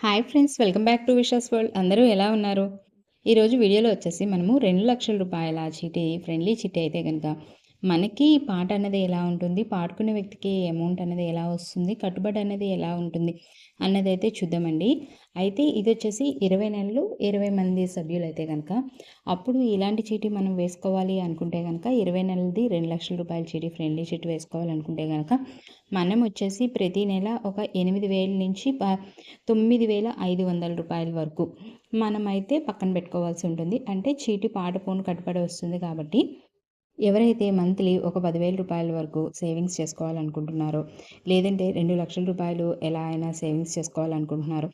Hi friends welcome back to wishes world అందరూ ఎలా ఉన్నారు? ఈరోజు వీడియోలో వచ్చేసి మనము రెండు లక్షల రూపాయల చీటీ ఫ్రెండ్లీ చీటీ అయితే కనుక మనకి పాట అన్నది ఎలా ఉంటుంది? పాడుకునే వ్యక్తికి అమౌంట్ అనేది ఎలా వస్తుంది? కట్టుబడి అనేది ఎలా ఉంటుంది? అన్నది అయితే చూద్దామండి. అయితే ఇది వచ్చేసి ఇరవై నెలలు ఇరవై మంది సభ్యులు అయితే కనుక అప్పుడు ఇలాంటి చీటీ మనం వేసుకోవాలి అనుకుంటే కనుక ఇరవై నెలలది రెండు లక్షల రూపాయల చీటీ ఫ్రెండ్లీ చీటీ వేసుకోవాలనుకుంటే కనుక మనం వచ్చేసి ప్రతి నెల ఒక ఎనిమిది వేల నుంచి తొమ్మిది వేల ఐదు వందల రూపాయల వరకు మనమైతే పక్కన పెట్టుకోవాల్సి ఉంటుంది. అంటే చీటీ పాట పోను కట్టుబడి వస్తుంది కాబట్టి ఎవరైతే మంత్లీ ఒక పదివేల రూపాయల వరకు సేవింగ్స్ చేసుకోవాలనుకుంటున్నారో లేదంటే రెండు లక్షల రూపాయలు ఎలా అయినా సేవింగ్స్ చేసుకోవాలనుకుంటున్నారో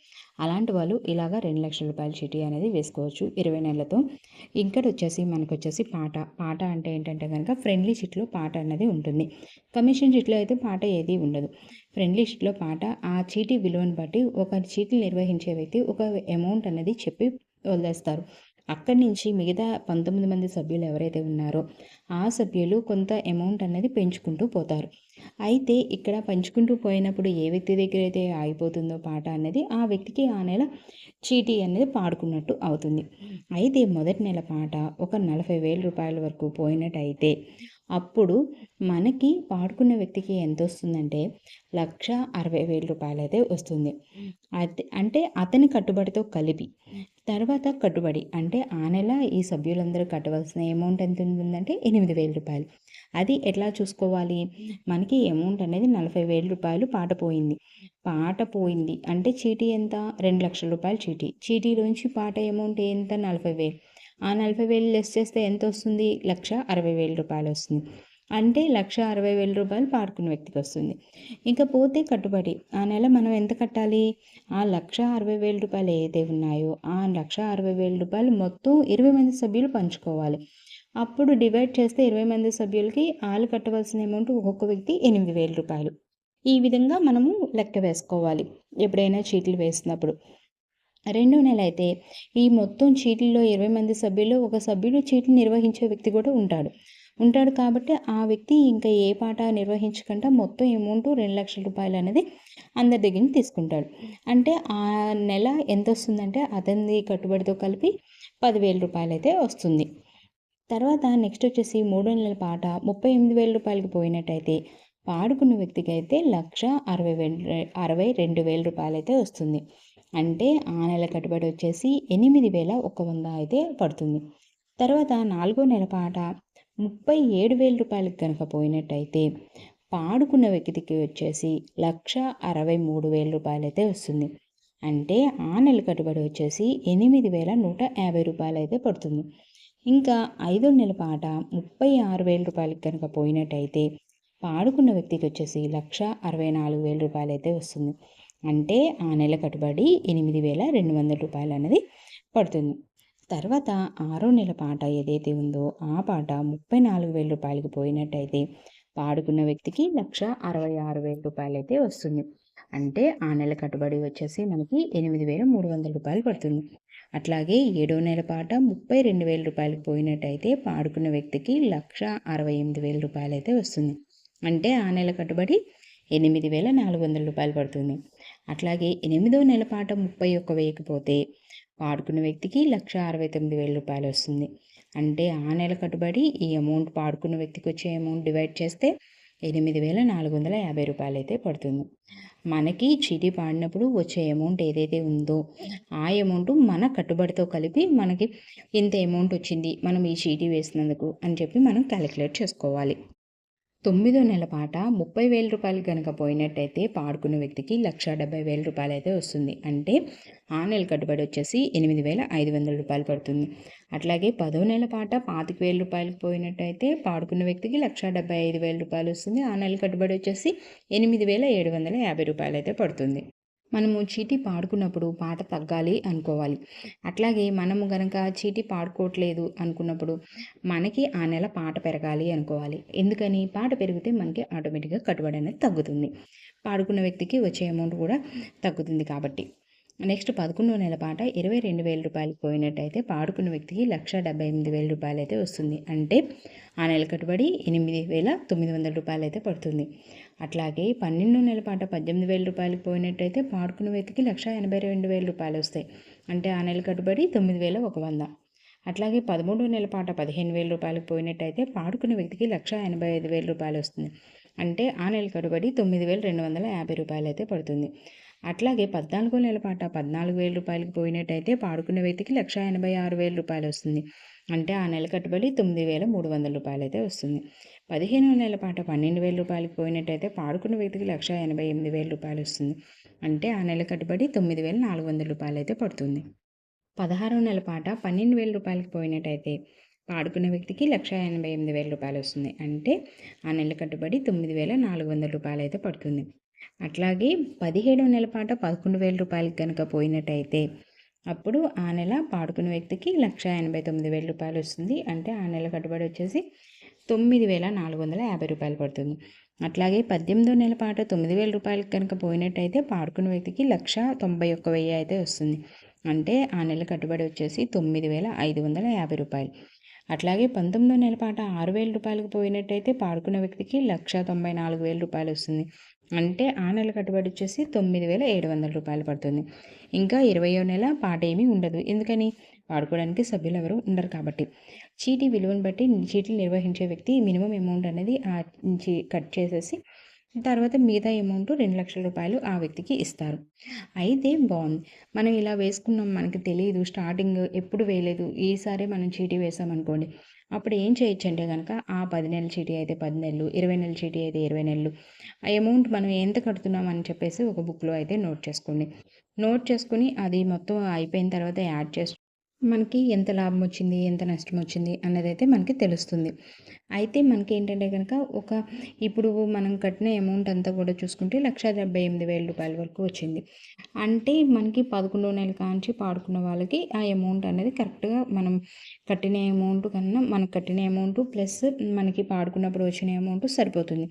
అలాంటి వాళ్ళు ఇలాగా రెండు లక్షల రూపాయల చీటీ అనేది వేసుకోవచ్చు ఇరవై నెలలతో. ఇంకా వచ్చేసి మనకు వచ్చేసి పాట. పాట అంటే ఏంటంటే కనుక ఫ్రెండ్లీ చిట్లో పాట అనేది ఉంటుంది. కమిషన్ చిట్లో అయితే పాట ఏది ఉండదు. ఫ్రెండ్లీ షీట్లో పాట ఆ చీటీ విలువను బట్టి ఒక చీటీ నిర్వహించే వ్యక్తి ఒక అమౌంట్ అనేది చెప్పి వదిలేస్తారు. అక్కడి నుంచి మిగతా పంతొమ్మిది మంది సభ్యులు ఎవరైతే ఉన్నారో ఆ సభ్యులు కొంత అమౌంట్ అనేది పెంచుకుంటూ పోతారు. అయితే ఇక్కడ పంచుకుంటూ పోయినప్పుడు ఏ వ్యక్తి దగ్గర అయితే ఆగిపోతుందో పాట అనేది ఆ వ్యక్తికి ఆ నెల చీటీ అనేది పాడుకున్నట్టు అవుతుంది. అయితే మొదటి నెల పాట ఒక నలభై వేల రూపాయల వరకు పోయినట్టయితే అప్పుడు మనకి పాడుకున్న వ్యక్తికి ఎంత వస్తుందంటే లక్ష అరవై వేల రూపాయలు అయితే వస్తుంది అంటే అతని కట్టుబడితో కలిపి. తర్వాత కట్టుబడి అంటే ఆ నెల ఈ సభ్యులందరూ కట్టవలసిన అమౌంట్ ఎంత ఉంటుందంటే ఎనిమిది వేల రూపాయలు. అది ఎట్లా చూసుకోవాలి? మనకి అమౌంట్ అనేది నలభై వేల రూపాయలు పాట పోయింది. పాట పోయింది అంటే చీటీ ఎంత? రెండు లక్షల రూపాయలు చీటీ. చీటీలోంచి పాట అమౌంట్ ఎంత? నలభై వేలు. ఆ నలభై వేలు లెస్ చేస్తే ఎంత వస్తుంది లక్ష అరవై వేల రూపాయలు వస్తుంది. అంటే లక్ష అరవై వేల రూపాయలు పాడుకున్న వ్యక్తికి వస్తుంది. ఇంకా పోతే కట్టుబడి. ఆ నెల మనం ఎంత కట్టాలి? ఆ లక్ష అరవై వేల రూపాయలు ఏదైతే ఉన్నాయో ఆ లక్ష అరవై వేల రూపాయలు మొత్తం ఇరవై మంది సభ్యులు పంచుకోవాలి. అప్పుడు డివైడ్ చేస్తే ఇరవై మంది సభ్యులకి వాళ్ళు కట్టవలసిన అమౌంట్ ఒక్కొక్క వ్యక్తి ఎనిమిది వేల రూపాయలు. ఈ విధంగా మనము లెక్క వేసుకోవాలి. ఎప్పుడైనా చీట్లు వేసినప్పుడు రెండో నెల అయితే ఈ మొత్తం చీట్లలో ఇరవై మంది సభ్యులు ఒక సభ్యుడు చీట్లు నిర్వహించే వ్యక్తి కూడా ఉంటాడు. ఉంటాడు కాబట్టి ఆ వ్యక్తి ఇంకా ఏ పాట నిర్వహించకుండా మొత్తం అమౌంట్ రెండు లక్షల రూపాయలు అనేది అందరి దగ్గర నుంచి తీసుకుంటాడు. అంటే ఆ నెల ఎంత వస్తుందంటే అతని కట్టుబడితో కలిపి పదివేల రూపాయలు అయితే వస్తుంది. తర్వాత నెక్స్ట్ వచ్చేసి మూడో నెలల పాట ముప్పై ఎనిమిది వేల రూపాయలకి పోయినట్టయితే పాడుకున్న వ్యక్తికి అయితే లక్ష అరవై వేల అరవై రెండు వేల రూపాయలు అయితే వస్తుంది. అంటే ఆ నెల కట్టుబడి వచ్చేసి ఎనిమిది వేల ఒక వంద అయితే పడుతుంది. తర్వాత నాలుగో నెల పాట ముప్పై ఏడు వేల రూపాయలకు కనుక పోయినట్టయితే పాడుకున్న వ్యక్తికి వచ్చేసి లక్ష అరవై మూడు వేల రూపాయలు అయితే వస్తుంది. అంటే ఆ నెల కట్టుబడి వచ్చేసి ఎనిమిది వేల నూట యాభై రూపాయలు అయితే పడుతుంది. ఇంకా ఐదో నెల పాట ముప్పై ఆరు వేల రూపాయలకు కనుక పోయినట్టయితే పాడుకున్న వ్యక్తికి వచ్చేసి లక్ష అరవై నాలుగు వేల రూపాయలు అయితే వస్తుంది. అంటే ఆ నెల కట్టుబడి ఎనిమిది వేల రెండు వందల రూపాయలు అనేది పడుతుంది. తర్వాత ఆరో నెల పాట ఏదైతే ఉందో ఆ పాట ముప్పై నాలుగు వేల రూపాయలకి పోయినట్టయితే పాడుకున్న వ్యక్తికి లక్ష అరవై ఆరు వేల రూపాయలు అయితే వస్తుంది. అంటే ఆ నెల కట్టుబడి వచ్చేసి మనకి ఎనిమిది వేల మూడు వందల రూపాయలు పడుతుంది. అట్లాగే ఏడో నెల పాట ముప్పై రెండు వేల రూపాయలకు పోయినట్టయితే పాడుకున్న వ్యక్తికి లక్ష అరవై ఎనిమిది వేల రూపాయలు అయితే వస్తుంది. అంటే ఆ నెల కట్టుబడి ఎనిమిది వేల నాలుగు వందల రూపాయలు పడుతుంది. అట్లాగే ఎనిమిదో నెల పాట ముప్పై ఒక్క వేయకపోతే పోతే పాడుకున్న వ్యక్తికి లక్ష అరవై తొమ్మిది వేల రూపాయలు వస్తుంది. అంటే ఆ నెల కట్టుబడి ఈ అమౌంట్ పాడుకున్న వ్యక్తికి వచ్చే అమౌంట్ డివైడ్ చేస్తే ఎనిమిది వేల నాలుగు వందల యాభై రూపాయలు అయితే పడుతుంది. మనకి చీటీ పాడినప్పుడు వచ్చే అమౌంట్ ఏదైతే ఉందో ఆ అమౌంట్ మన కట్టుబడితో కలిపి మనకి ఇంత అమౌంట్ వచ్చింది మనం ఈ చీటీ వేసినందుకు అని చెప్పి మనం క్యాలిక్యులేట్ చేసుకోవాలి. తొమ్మిదో నెల పాట ముప్పై వేల రూపాయలు కనుక పోయినట్టయితే పాడుకున్న వ్యక్తికి లక్ష డెబ్బై వేల రూపాయలు అయితే వస్తుంది. అంటే ఆ నెల కట్టుబడి వచ్చేసి ఎనిమిది వేల ఐదు వందల రూపాయలు పడుతుంది. అట్లాగే పదో నెల పాట పాతిక వేల రూపాయలకు పోయినట్టయితే పాడుకున్న వ్యక్తికి లక్ష డెబ్బై ఐదు వేల రూపాయలు వస్తుంది. ఆ నెల కట్టుబడి వచ్చేసి ఎనిమిది వేల ఏడు వందల యాభై రూపాయలు అయితే పడుతుంది. మనము చీటీ పాడుకున్నప్పుడు పాట తగ్గాలి అనుకోవాలి. అట్లాగే మనము కనుక చీటీ పాడుకోవట్లేదు అనుకున్నప్పుడు మనకి ఆ నెల పాట పెరగాలి అనుకోవాలి. ఎందుకని? పాట పెరిగితే మనకి ఆటోమేటిక్గా కట్టుబడి అనేది తగ్గుతుంది. పాడుకున్న వ్యక్తికి వచ్చే అమౌంట్ కూడా తగ్గుతుంది కాబట్టి. నెక్స్ట్ పదకొండో నెల పాట ఇరవై రెండు వేల రూపాయలు పోయినట్టయితే పాడుకున్న వ్యక్తికి లక్ష డెబ్బై ఎనిమిది వేల రూపాయలు అయితే వస్తుంది. అంటే ఆ నెల కట్టుబడి ఎనిమిది వేల తొమ్మిది వందల రూపాయలు అయితే పడుతుంది. అట్లాగే పన్నెండు నెల పాట పద్దెనిమిది వేల రూపాయలకు పోయినట్టయితే పాడుకున్న వ్యక్తికి లక్ష ఎనభై రెండు వేల రూపాయలు వస్తాయి. అంటే ఆ నెల కట్టుబడి తొమ్మిది వేల ఒక వంద. అట్లాగే పదమూడు నెల పాట పదిహేను వేల రూపాయలకు పోయినట్టయితే పాడుకున్న వ్యక్తికి లక్ష ఎనభై ఐదు వేల రూపాయలు వస్తుంది. అంటే ఆ నెల కట్టుబడి తొమ్మిది వేల రెండు వందల యాభై రూపాయలు అయితే పడుతుంది. అట్లాగే పద్నాలుగో నెల పాట పద్నాలుగు వేల రూపాయలకు పోయినట్టయితే పాడుకున్న వ్యక్తికి లక్ష ఎనభై ఆరు వేల రూపాయలు వస్తుంది. అంటే ఆ నెల కట్టుబడి తొమ్మిది వేల మూడు వందల రూపాయలు అయితే వస్తుంది. పదిహేనో నెల పాట పన్నెండు వేల రూపాయలకు పోయినట్టయితే పాడుకున్న వ్యక్తికి లక్ష ఎనభై ఎనిమిది వేల రూపాయలు వస్తుంది. అంటే ఆ నెల కట్టుబడి తొమ్మిది వేల నాలుగు వందల రూపాయలు అయితే పడుతుంది. పదహారో నెల పాట పన్నెండు వేల రూపాయలకి పోయినట్టయితే పాడుకున్న వ్యక్తికి లక్ష ఎనభై ఎనిమిది వేల రూపాయలు వస్తుంది. అంటే ఆ నెల కట్టుబడి తొమ్మిది వేల నాలుగు వందల రూపాయలు అయితే పడుతుంది. అట్లాగే పదిహేడు నెల పాట పదకొండు వేల రూపాయలకి కనుక పోయినట్టయితే అప్పుడు ఆ నెల పాడుకున్న వ్యక్తికి లక్ష ఎనభై తొమ్మిది వేల రూపాయలు వస్తుంది. అంటే ఆ నెల కట్టుబడి వచ్చేసి తొమ్మిది వేల నాలుగు వందల యాభై రూపాయలు పడుతుంది. అట్లాగే పద్దెనిమిదో నెల పాట తొమ్మిది వేల రూపాయలకి కనుక పోయినట్టయితే పాడుకున్న వ్యక్తికి లక్ష తొంభై ఒక్క వెయ్యి అయితే వస్తుంది. అంటే ఆ నెల కట్టుబడి వచ్చేసి తొమ్మిది వేల ఐదు వందల యాభై రూపాయలు. అట్లాగే పంతొమ్మిదో నెల పాట ఆరు వేల రూపాయలకు పోయినట్టయితే పాడుకున్న వ్యక్తికి లక్ష తొంభై నాలుగు వేల రూపాయలు వస్తుంది. అంటే ఆ నెల కట్టుబడి వచ్చేసి తొమ్మిది వేల ఏడు వందల రూపాయలు పడుతుంది. ఇంకా ఇరవయో నెల పాట ఏమీ ఉండదు. ఎందుకని? వాడుకోవడానికి సభ్యులు ఎవరు ఉండరు కాబట్టి. చీటీ విలువను బట్టి చీటీలు నిర్వహించే వ్యక్తి మినిమం అమౌంట్ అనేది ఆ కట్ చేసేసి తర్వాత మిగతా అమౌంట్ రెండు లక్షల రూపాయలు ఆ వ్యక్తికి ఇస్తారు. అయితే బాగుంది. మనం ఇలా వేసుకున్నాం మనకి తెలియదు స్టార్టింగ్ ఎప్పుడు వేయలేదు. ఈసారి మనం చీటీ వేసామనుకోండి అప్పుడు ఏం చేయొచ్చు అంటే కనుక ఆ పది నెలల చీటీ అయితే పది నెలలు ఇరవై నెలల చీటీ అయితే ఇరవై నెలలు ఆ అమౌంట్ మనం ఎంత కడుతున్నాం అని చెప్పేసి ఒక బుక్లో అయితే నోట్ చేసుకోండి. నోట్ చేసుకుని అది మొత్తం అయిపోయిన తర్వాత యాడ్ చేసి మనకి ఎంత లాభం వచ్చింది ఎంత నష్టం వచ్చింది అన్నది అయితే మనకి తెలుస్తుంది. అయితే మనకి ఏంటంటే కనుక ఒక ఇప్పుడు మనం కట్టిన అమౌంట్ అంతా కూడా చూసుకుంటే లక్ష డెబ్బై ఎనిమిది వేల రూపాయల వరకు వచ్చింది. అంటే మనకి పదకొండో నెల కాంచి పాడుకున్న వాళ్ళకి ఆ అమౌంట్ అనేది కరెక్ట్గా మనం కట్టిన అమౌంట్ కన్నా మనకు కట్టిన అమౌంట్ ప్లస్ మనకి పాడుకున్నప్పుడు వచ్చిన అమౌంట్ సరిపోతుంది.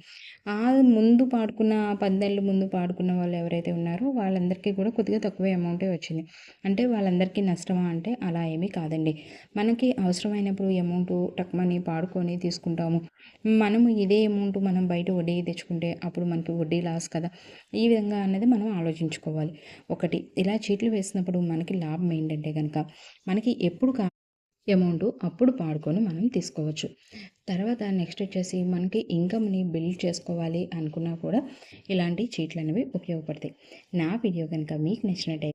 ఆ ముందు పాడుకున్న పద్దెళ్ళు ముందు పాడుకున్న వాళ్ళు ఎవరైతే ఉన్నారో వాళ్ళందరికీ కూడా కొద్దిగా తక్కువ అమౌంటే వచ్చింది. అంటే వాళ్ళందరికీ నష్టమా అంటే అలా ఏమీ కాదండి. మనకి అవసరమైనప్పుడు అమౌంట్ టక్మని పాడుకొని తీసుకుంటాము. మనము ఇదే అమౌంట్ మనం బయట వడ్డీ తెచ్చుకుంటే అప్పుడు మనకి వడ్డీ లాస్ కదా. ఈ విధంగా అనేది మనం ఆలోచించుకోవాలి. ఒకటి ఇలా చీట్లు వేసినప్పుడు మనకి లాభం ఏంటంటే కనుక మనకి ఎప్పుడు కా అమౌంట్ అప్పుడు పాడుకొని మనం తీసుకోవచ్చు. తర్వాత నెక్స్ట్ వచ్చేసి మనకి ఇన్కమ్ని బిల్డ్ చేసుకోవాలి అనుకున్నా కూడా ఇలాంటి చీట్లు అనేవి ఉపయోగపడతాయి. నా వీడియో కనుక మీకు నచ్చినట్టయితే